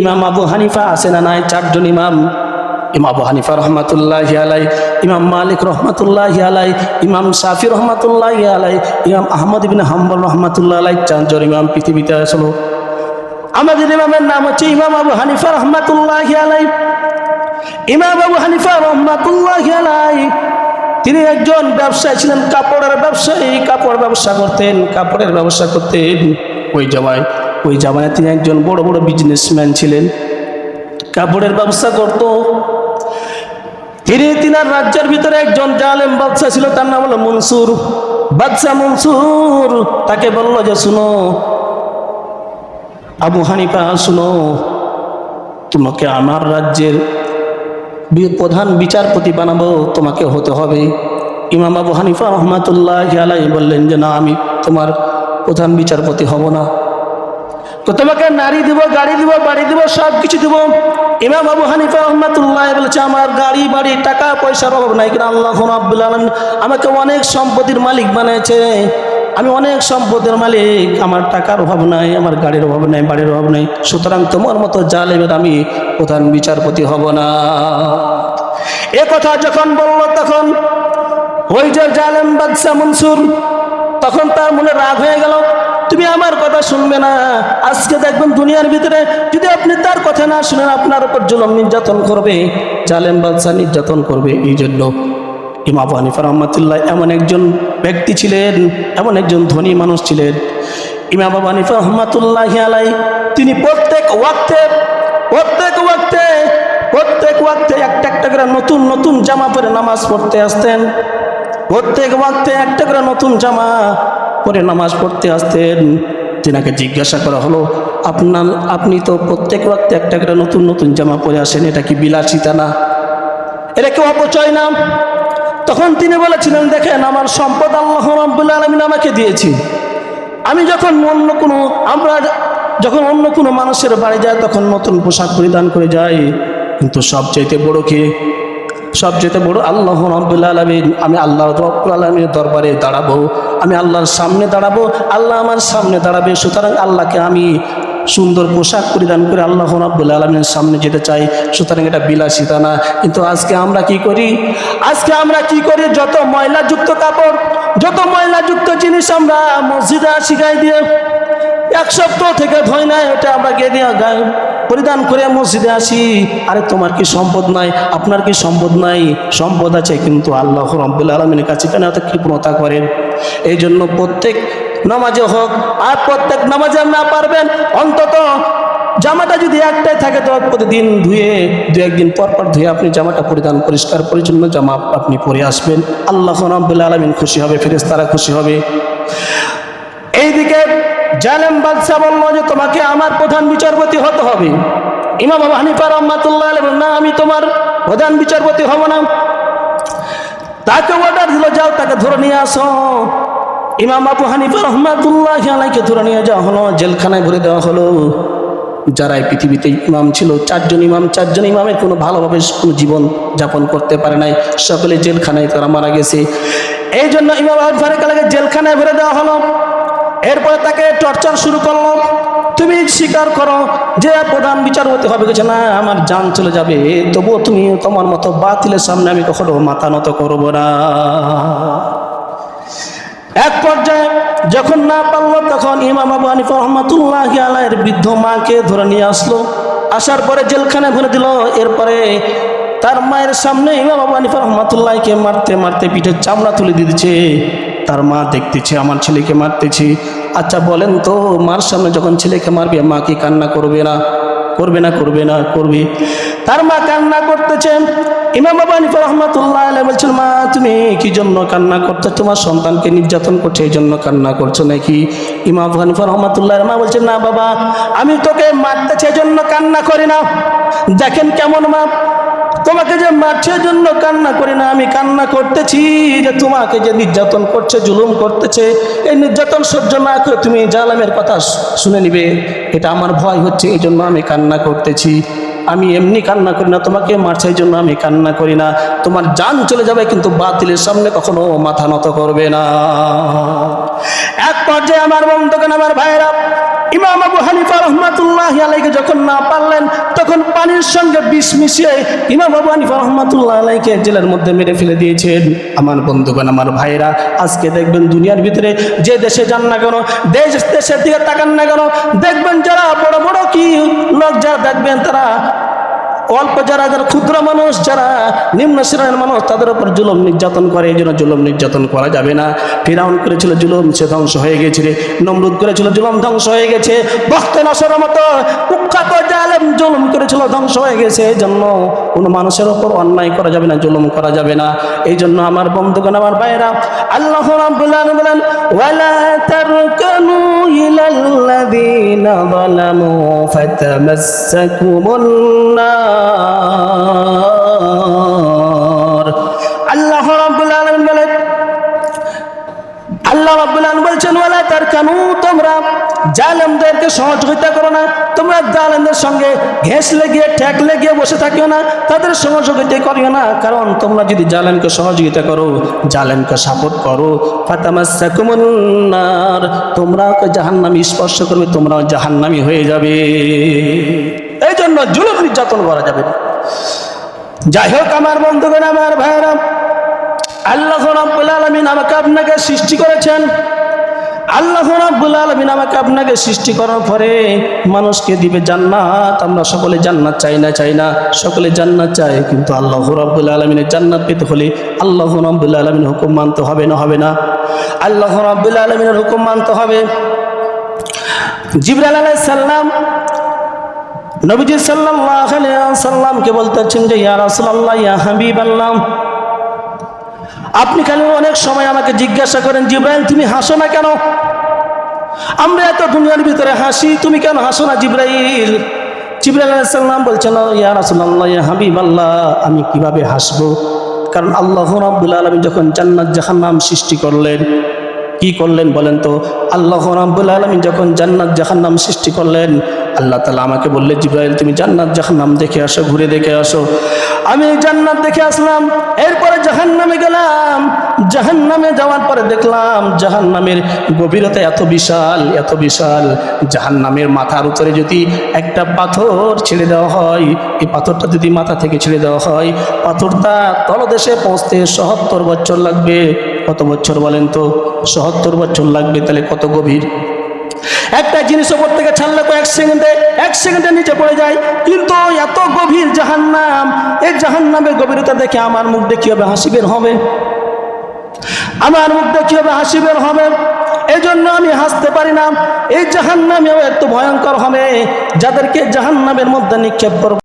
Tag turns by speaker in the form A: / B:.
A: ইমাম আবু হানিফা আছে না নাই? চারজন ইমাম। ইমাম আবু হানিফা রহমাতুল্লাহ আলাই ইমাম মালিক রহমাতুল্লাহ আলাই ইমাম শাফি রহমাতুল্লাহ আলাই ইমাম আহমদ ইবিন হাম্বল রহমাতুল্লাহ আলাই চারজন ইমাম পৃথিবীতে আসলো। আমাদের ইমামের নাম হচ্ছে ইমাম আবু হানিফা রহমাতুল্লাহ আলাই ইমাম আবু হানিফা রহমাতুল্লাহ আলাই তিনি একজন ব্যবসায়ী ছিলেন, কাপড়ের ব্যবসায়ী। কাপড় ব্যবসা করতেন, কাপড়ের ব্যবসা করতেন। ওই জামায় ওই জামায় তিনি একজন বড় বড় বিজনেসম্যান ছিলেন। কাপড়ের ব্যবসা করত। তিনি তিনার রাজ্যের ভিতরে একজন জালেম বাদশাহ ছিল, তার নাম হলো মনসুর। বাদশাহ মনসুর তাকে বলল যে, শুনো, আবু হানিফা, শুনো, তোমাকে আমার রাজ্যের প্রধান বিচারপতি বানাবো, তোমাকে হতে হবে। ইমাম আবু হানিফা রহমাতুল্লাহ আলাই বললেন যে, না, আমি তোমার প্রধান বিচারপতি হব না। তো তোমাকে নারী দিব, গাড়ি দিব, বাড়ি দিব সব কিছু দিব। ইমাম আবু হানিফা রহমাতুল্লাহ বলেছে, আমার গাড়ি, বাড়ি, টাকা, পয়সার অভাব নাই কিন্তু আল্লাহ আব্দুল আলম আমাকে অনেক সম্পত্তির মালিক বানিয়েছে। আমি অনেক সম্পদের মালিক, আমার টাকার অভাব নাই, আমার গাড়ির অভাব নাই, বাড়ির অভাব নাই। সুতরাং তোমার মতো জালেমের আমি প্রধান বিচারপতি হব না। এ কথা যখন বলল, তখন ওই যে জালেম বাদশাহ মনসুর, তখন তার মনে রাগ হয়ে গেল। তুমি আমার কথা শুনবে না। আজকে দেখবেন দুনিয়ার ভিতরে যদি আপনি তার কথা না শুনেন, আপনার উপর জুলম নির্যাতন করবে, জালেম বাদশাহ নির্যাতন করবে এই জন্য। ইমাম হানিফা রহমতুল্লাহ এমন একজন ব্যক্তি ছিলেন, এমন একজন ধনী মানুষ ছিলেন। ইমাম হানিফা রহমতুল্লাহ আলাই তিনি প্রত্যেক ওয়াক্তে প্রত্যেক ওয়াক্তে প্রত্যেক ওয়াক্তে একটা একটা করে নতুন নতুন জামা পরে নামাজ পড়তে আসতেন। প্রত্যেক ওয়াক্তে একটা করে নতুন জামা পরে নামাজ পড়তে আসতেন। তেনাকে জিজ্ঞাসা করা হলো, আপনার, আপনি তো প্রত্যেক ওয়াক্তে একটা করে নতুন নতুন জামা পরে আসেন, এটা কি বিলাসিতা না? এটা কি অপচয় না? তখন তিনি বলেছিলেন, দেখেন, আমার সম্পদ আল্লাহ রব্বুল আলমিন আমাকে দিয়েছি। আমি যখন অন্য কোনো, আমরা যখন অন্য কোনো মানুষের বাড়ি যায় তখন নতুন পোশাক পরিধান করে যাই। কিন্তু সবচাইতে বড় কে? সবচেয়ে বড় আল্লাহ রব্বুল আলমিন। আমি আল্লাহ রব্বুল আলমীর দরবারে দাঁড়াবো, আমি আল্লাহর সামনে দাঁড়াবো, আল্লাহ আমার সামনে দাঁড়াবে, সুতরাং আল্লাহকে আমি সুন্দর পোশাক পরিধান করে আল্লাহ রাব্বুল আলমীর সামনে যেতে চাই, সুতরাং এটা বিলাসিতা না। কিন্তু আজকে আমরা কি করি? আজকে আমরা কি করি? যত ময়লাযুক্ত কাপড়, যত ময়লাযুক্ত জিনিস আমরা মসজিদে শিখাই দিয়ে এক সপ্তাহ থেকে ধয় নাই, ওটা আমরা গিয়ে দিয়ে গায়ে পরিধান করে মসজিদে আসি। আরে তোমার কি সম্পদ নাই? আপনার কি সম্পদ নাই? সম্পদ আছে কিন্তু আল্লাহ রব্বুল আলমিনের কাছে কেন এত কৃপণতা করেন? এই জন্য প্রত্যেক নামাজে হোক, আর প্রত্যেক নামাজে না পারবেন, অন্তত জামাটা যদি একটাই থাকে তো প্রতিদিন ধুয়ে, দু একদিন পর পর ধুয়ে আপনি জামাটা পরিধান, পরিষ্কার, পরিচ্ছন্ন জামা আপনি পরে আসবেন। আল্লাহ রব্বুল আলমিন খুশি হবে, ফেরেশতারা খুশি হবে। এইদিকে জালেম বাদশাহ বলল যে তোমাকে আমার প্রধান বিচারপতি হতে হবে। ইমাম আবু হানিফা রহমাতুল্লাহ বললেন, না আমি তোমার প্রধান বিচারপতি হব না। তাকে অর্ডার দিল যাও তাকে ধরে নিয়ে আসো। ইমাম আবু হানিফা রহমাতুল্লাহ আলাইকে ধরে নিয়ে যাওয়া হলো জেলখানায় ভরে দেওয়া হলো। যারা এই পৃথিবীতে ইমাম ছিল চারজন ইমাম চারজন ইমামের কোনো ভালোভাবে কোনো জীবন যাপন করতে পারে নাই। সকলে জেলখানায় তারা মারা গেছে। এই জন্য ইমাম আবু ফারেকালাকে জেলখানায় ভরে দেওয়া হলো। এরপরে তাকে টর্চার শুরু করল। তুমি স্বীকার করো যে প্রধান বিচারপতি হবে গেছে না, আমার জান চলে যাবে। তবুও তুমি তোমার মতো বাতিলের সামনে আমি কখনো মাথা নত করব না। এক পর্যায়ে যখন না পারল, তখন ইমাম আবু হানিফা রহমাতুল্লাহ আলাইয়ের বৃদ্ধ মাকে ধরে নিয়ে আসলো। আসার পরে জেলখানায় ভরে দিল। এরপরে তার মায়ের সামনে ইমাম আবু হানিফা রহমাতুল্লাহকে মারতে মারতে পিঠের চামড়া তুলে দিচ্ছে। তার মা দেখতেছে, আমার ছেলেকে মারতেছি। আচ্ছা বলেন তো, মার সামনে যখন ছেলেকে মারবে, মা কি কান্না করবে না? করবে না করবে না, করবে। তার মা কান্না করতেছেন ইমাম বাবা হানিফা রহমতুল্লাহ আলাই বলছেন, মা, তুমি কি জন্য কান্না করছ তোমার সন্তানকে নির্যাতন করছে, এই জন্য কান্না করছ নাকি? ইমাম হানিফা রহমতুল্লাহ মা, বলছেন, না বাবা, আমি তোকে মারতেছে এই জন্য কান্না করি না। দেখেন কেমন মা, তোমাকে যে মারছে জন্য কান্না করি না। আমি কান্না করতেছি যে তোমাকে যে নির্যাতন করছে, জুলুম করতেছে, এই নির্যাতন সহ্য না করে তুমি জালামের কথা শুনে নিবে। এটা আমার ভয় হচ্ছে, এই জন্য আমি কান্না করতেছি। আমি এমনি কান্না করি না, তোমাকে মারছে জন্য আমি কান্না করি না। তোমার যান চলে যাবে কিন্তু বাতিলের সামনে কখনো মাথা নত করবে না। এক পর্যায়ে আমার বন্ধুকে আমার ভাইয়েরা, ইমাম আবু হানিফা রহমাতুল্লাহ আলাইকে যখন না পারলেন পানির সঙ্গে বিষ মিশিয়ে ইমাম আবু হানিফা রহমাতুল্লাহ আলাইকে জেলের মধ্যে মেরে ফেলে দিয়েছেন। আমার বন্ধুগণ, আমার ভাইরা আজকে দেখবেন দুনিয়ার ভিতরে যে দেশে যান না কেন, দেশ দেশের দিকে তাকান না কেন, দেখবেন যারা বড় বড় কি লোক যারা দেখবেন তারা অল্প যারা যারা ক্ষুদ্র মানুষ, যারা নিম্ন শ্রেণির মানুষ, তাদের উপর জুলুম নির্যাতন করে। এই জন্য জুলুম নির্যাতন করা যাবে না। ফিরাউন করেছিল জুলুম, সে ধ্বংস হয়ে গেছে নমরুদ করেছিল জুলুম, ধ্বংস হয়ে গেছে। বক্ত নসর মতো কুখ্যাত জালেম জুলুম করেছিল, ধ্বংস হয়ে গেছে। এই জন্য কোনো মানুষের ওপর অন্যায় করা যাবে না, জুলুম করা যাবে না। এই জন্য আমার বন্ধুগণ, আমার ভাইয়েরা, আল্লাহ আলামিন বলেন, ওয়ালা তারকানু ইলাল্লাযীনা যালামু ফাতামাসসাকুমুন নার। আল্লাহ বলেন আল্লাহ ওয়ালা তারকানু, তোমরা সহযোগিতা করো না। তোমরা সঙ্গে বসে থাকিও না। তাদের সহযোগিতা না। কারণ তোমরা যদি সহযোগিতা করো সাপোর্ট করো। জাহান্নামী স্পর্শ করবে, তোমরাও জাহান্নামী হয়ে যাবে। জন্য জুলুম নির্যাতন করা যাবে না। যাই হোক আমার বন্ধুগণ, আমার ভাইরা আল্লাহ রাব্বুল আলামিন আমাকে আপনাকে সৃষ্টি করেছেন। আল্লাহ রাব্বুল আলামিন আমাকে আপনাকে সৃষ্টি করার পরে মানুষকে দিবে জান্নাত। আমরা সকলে জান্নাত চাই না চাই না। সকলে জান্নাত চাই কিন্তু আল্লাহ রাব্বুল আলামিনের জান্নাত পেতে হলে আল্লাহ রাব্বুল আলামিনের হুকুম মানতে হবে না হবে না। আল্লাহ রাব্বুল আলামিনের হুকুম মানতে হবে। জিবরাইল আলাইহিস সালাম নবীজি সাল্লাল্লাহু আলাইহি সাল্লামকে বলতেছেন যে, ইয়া রাসূলুল্লাহ, ইয়া হাবিবাল্লাহ। আপনি খালি অনেক সময় আমাকে জিজ্ঞাসা করেন, জিব্রাইল, তুমি হাসো না কেন? আমরা এত দুনিয়ার ভিতরে হাসি, তুমি কেন হাসো না জিব্রাইল? জিব্রাইল আলাইসাল্লাম বলছেন, ইয়া রাসূলুল্লাহ, ইয়া হাবিবাল্লাহ, আমি কীভাবে হাসবো? কারণ আল্লাহ রাব্বুল আলামিন যখন জান্নাত, জাহান্নাম সৃষ্টি করলেন, কি করলেন বলেন তো? আল্লাহ রাব্বুল আলামিন যখন জান্নাত, জাহান্নাম সৃষ্টি করলেন আল্লাহ তালা আমাকে বললে, জিব্রাইল, তুমি জান্নাত, জাহান্নাম দেখে আসো, ঘুরে দেখে আসো। আমি জান্নাত দেখে আসলাম, এরপরে জাহান্নামে গেলাম। জাহান্নামে যাওয়ার পরে দেখলাম, জাহান্নামের গভীরতা এত বিশাল এত বিশাল। জাহান্নামের মাথার উপরে যদি একটা পাথর ছেড়ে দেওয়া হয়, এই পাথরটা যদি মাথা থেকে ছেড়ে দেওয়া হয়, পাথরটা তলদেশে পৌঁছতে সহত্তর বছর লাগবে। কত বছর বলেন তো? সহত্তর বছর লাগবে, তাহলে কত গভীর? একটা জিনিস ওপর থেকে ছাড়লে কয়েক সেকেন্ডে, এক সেকেন্ডে নিচে পড়ে যায়। কিন্তু এত গভীর জাহান্নাম, এই জাহান্নামের গভীরতা দেখে আমার মুখ দেখি হবে হাসি বের হবে? আমার মুখ দেখি হবে হাসি বের হবে? এই জন্য আমি হাসতে পারি না। এই জাহান্নামেও এত ভয়ঙ্কর হবে। যাদেরকে জাহান্নামের মধ্যে নিক্ষেপ করব